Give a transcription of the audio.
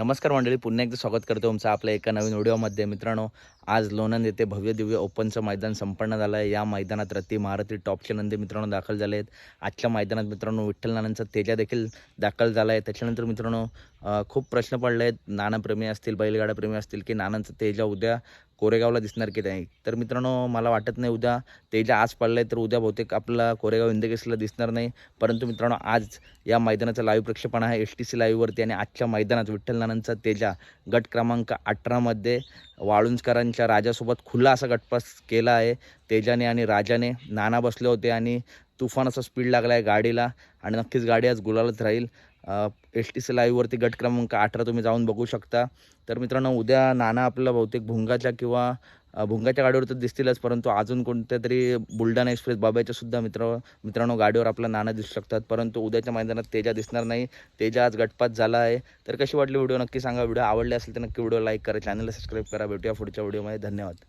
नमस्कार मंडळी पुन्हा एकदा स्वागत करतो तुमचं आपल्या एका नवीन व्हिडिओमध्ये. मित्रांनो आज लोणंद येथे भव्य दिव्य ओपनचं मैदान संपन्न झालं आहे या मैदानात रत्ती महारथी टॉपचे नंदी मित्रांनो दाखल झाले आहेत आजच्या मैदानात मित्रांनो विठ्ठल नानांचा तेजा देखील दाखल झाला आहे त्याच्यानंतर मित्रांनो खूप प्रश्न पडले आहेत नानाप्रेमी असतील बैलगाडाप्रेमी असतील की नानांचा तेजा उद्या कोरेगावला दिसणार की नाही? तर मित्रांनो मला वाटत नाही उद्या तेजा आज पडलं आहे तर उद्या बहुतेक आपला कोरेगाव इंदगेसला दिसणार नाही. परंतु मित्रांनो आज या मैदानाचं लाईव्ह प्रक्षेपण आहे. एस टी सी लाईव्हवरती आणि आजच्या मैदानात विठ्ठल नानांचा तेजा गट क्रमांक अठरामध्ये वाळुंजकरांच्या राजासोबत खुला असा गटपास केला आहे. तेजाने आणि राजाने नाना बसले होते आणि तुफान असा स्पीड लागला आहे गाडीला. आणि नक्कीच गाडी आज गुलालच राहील. एस टी सी लाईव्हवरती गट क्रमांक अठरा तुम्ही जाऊन बघू शकता. तर मित्रांनो उद्या नाना आपलं बहुतेक भुंगाच्या किंवा भुंगाच्या गाडीवर तर दिसतीलच परंतु अजून कोणत्या तरी बुलढाणा एक्सप्रेस बाब्याच्या सुद्धा मित्र मित्रांनो गाडीवर आपला नाना दिसू शकतात. परंतु उद्याच्या मैदानात तेजा दिसणार नाही. तेजा आज गटपात झाला आहे. तर कशी वाटली व्हिडिओ नक्की सांगा. व्हिडिओ आवडले असेल तर नक्की व्हिडिओ लाईक करा. चॅनलला सबस्क्राईब करा. भेटूया पुढच्या व्हिडिओमध्ये. धन्यवाद.